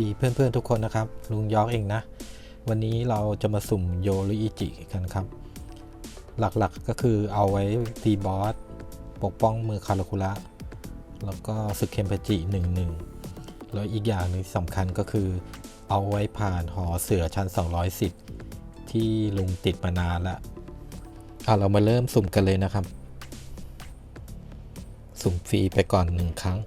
ดีเพื่อนๆทุกคนนะครับ ลุงยอกเองนะ วันนี้เราจะมาสุ่มโยริอิจิกันครับ หลักๆก็คือเอาไว้ตีบอส ปกป้องมือคาราคุระ แล้วก็สึกเคมเพจิหนึ่งหนึ่งแล้วอีกอย่างหนึ่งสำคัญก็คือ เอาไว้ผ่านหอเสือชั้น 210 ที่ลุงติดมานานล้วเอาเรามาเริ่มสุ่มกันเลยนะครับ สุ่มฟรีไปก่อนหนึ่งครั้ง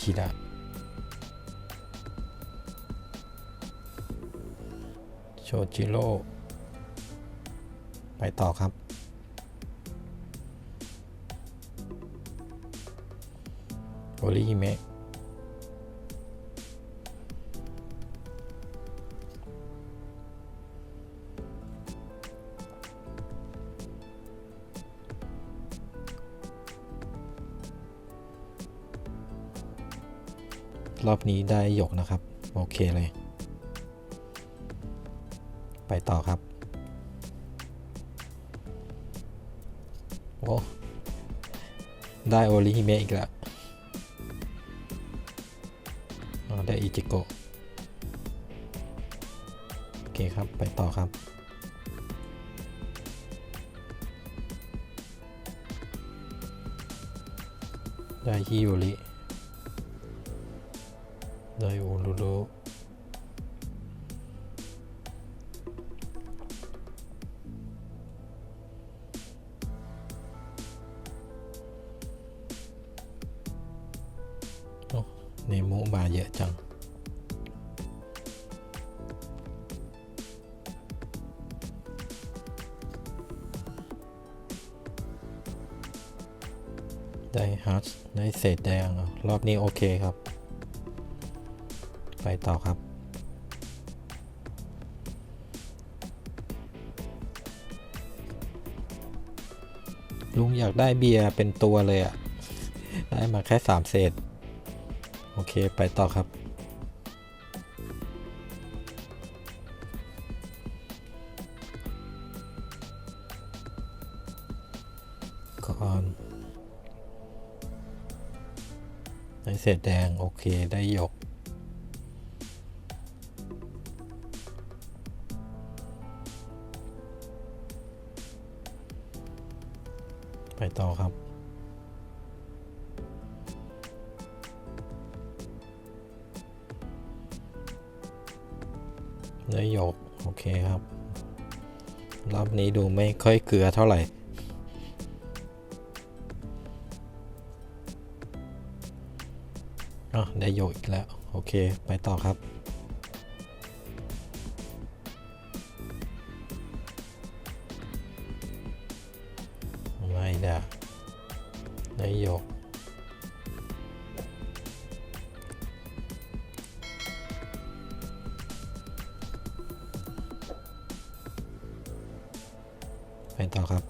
ได้อิชิดะโชจิโร่ไปต่อครับ โอริฮิเมะ รอบนี้ได้หยกนะครับ โอเคเลย ไปต่อครับ โอ้ได้โอริฮิเมะอีกแล้วได้อิจิโกะโอเคครับ ไปต่อครับได้ฮิโอริ ได้โอรุโรโอ้เนโมมาเยอะจัง ได้ฮัทได้เศษแดงอะรอบนี้โอเคครับ ไปต่อครับ ลุงอยากได้เบียร์เป็นตัวเลยอะ่ะได้มาแค่สามเศษ โอเคไปต่อครับก่อนได้เศษแดง โอเคได้หยก ต่อครับเนื้อหยก โอเคครับ รอบนี้ดูไม่ค่อยเกลือเท่าไหร่ อะได้โยกอีกแล้ว โอเค ไปต่อครับ ไปต่อครับ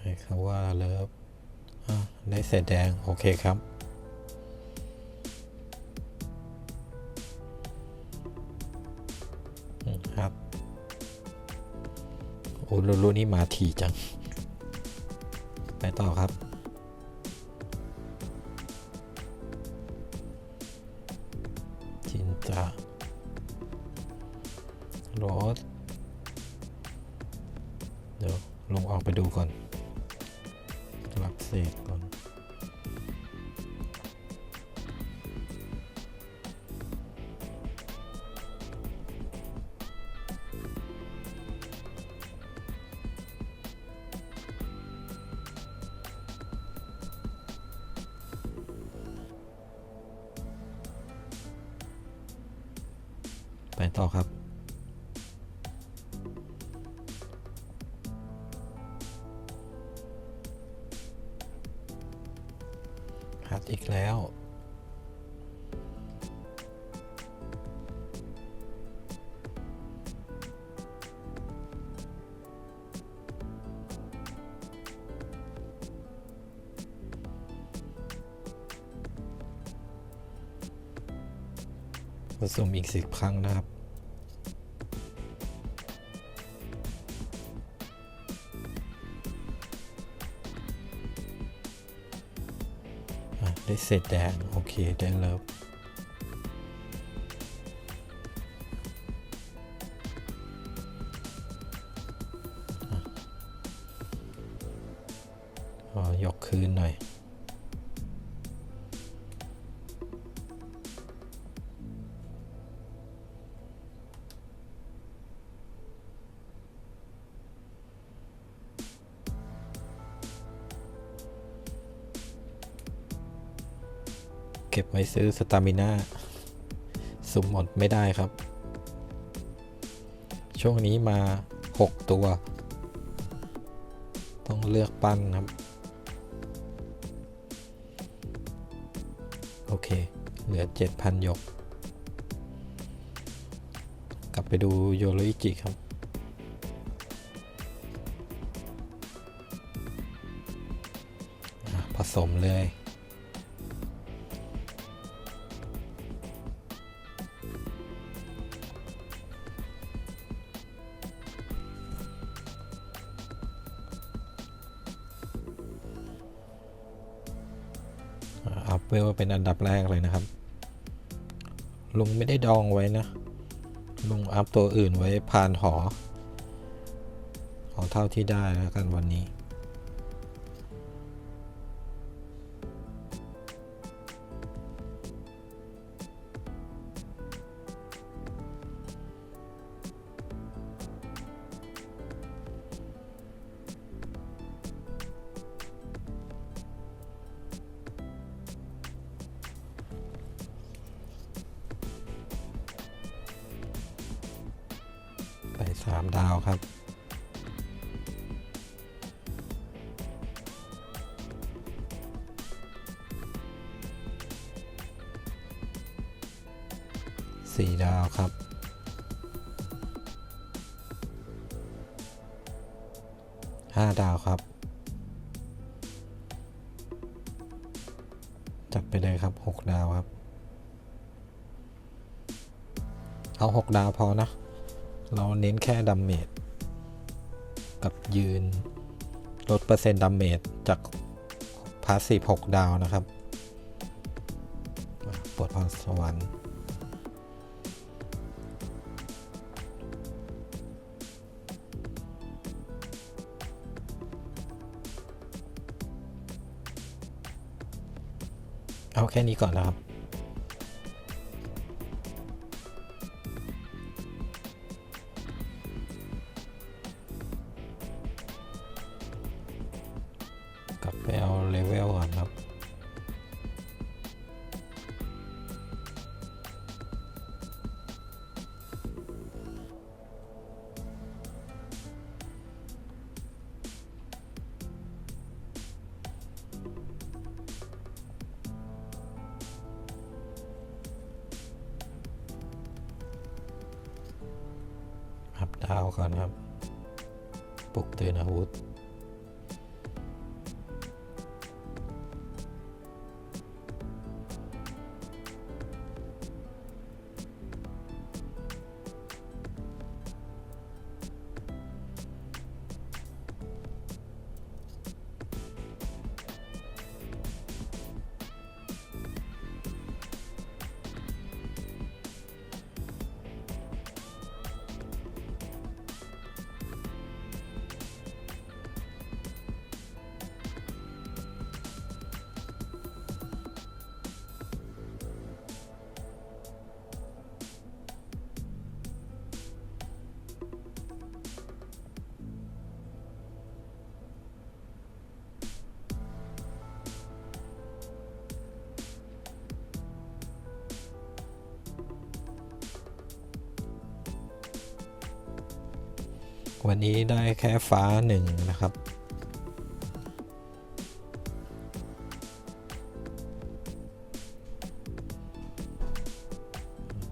ให้เขาว่าเลิฟได้เศษแดง โอเคครับ ครับ โอ้ลูลูนี่มาถี่จัง ไปต่อครับ ต่อครับฮัดอีกแล้ว ผสมอีกสิบครั้งนะครับ เศษแดง โอเค ได้เลิฟอะอ๋อยกคืนหน่อย ไว้ซื้อสตามิน่าสุ่มหมดไม่ได้ครับ ช่วงนี้มา 6 ตัว ต้องเลือกปั้นครับ โอเค เหลือ 7,000 ยก กลับไปดูโยโรอิจิครับผสมเลย เวลเป็นอันดับแรกเลยนะครับ ลุงไม่ได้ดองไว้นะ ลุงอัพตัวอื่นไว้ผ่านหอ ของเท่าที่ได้แล้วกันวันนี้ ไปสามดาวครับ สี่ดาวครับห้าดาวครับ จัดไปเลยครับหกดาวครับ เอาหกดาวพอนะ เราเน้นแค่ดัมเมจกับยืน ลดเปอร์เซ็นต์ดัมเมจจากพาสซีฟ6ดาวนะครับปวดพรสวรรค์เอาแค่นี้ก่อนนะครับับไปเอาเลเวลก่อนครับอัพดาวก่อนครับ ปลุกเตื่นอาวุธ วันนี้ได้แค่ฟ้าหนึ่งนะครับ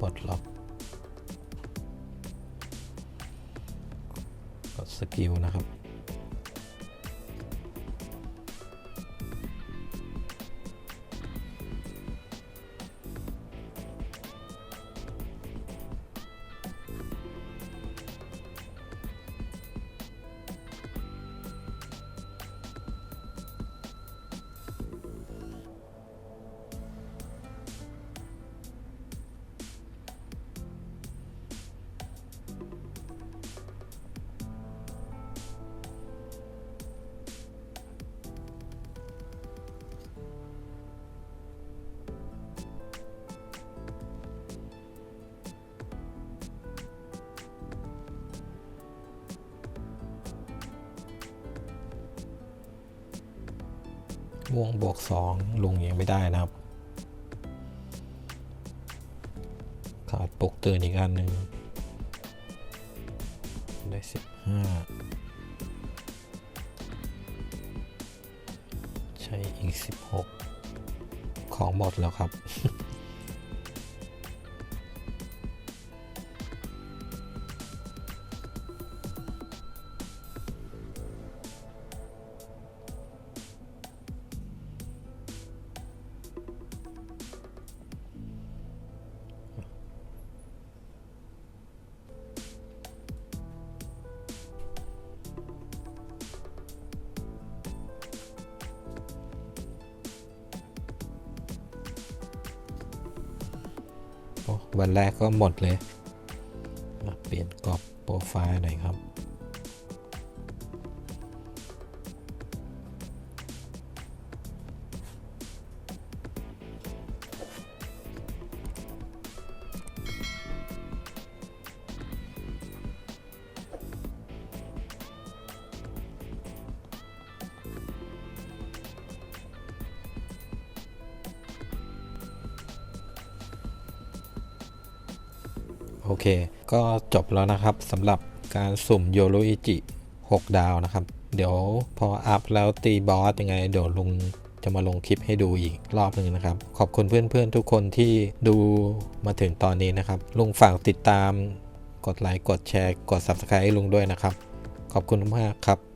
ปลดล็อก กดสกิลนะครับ วงบวกสองลงยังไม่ได้นะครับ ขาดปกเตือนอีกอันหนึ่งได้สิบห้าใช้อีกสิบหกของหมดแล้วครับ วันแรกก็หมดเลยมาเปลี่ยนกรอบโปรไฟล์หน่อยครับ โอเค ก็จบแล้วนะครับสำหรับการสุ่มโยโรอิจิ6 ดาวนะครับ เดี๋ยวพออัพแล้วตีบอสยังไง เดี๋ยวลุงจะมาลงคลิปให้ดูอีกรอบหนึ่งนะครับ ขอบคุณเพื่อนๆทุกคนที่ดูมาถึงตอนนี้นะครับ ลุงฝากติดตาม กดไลค์ กดแชร์ กด Subscribe ให้ลุงด้วยนะครับ ขอบคุณมากครับ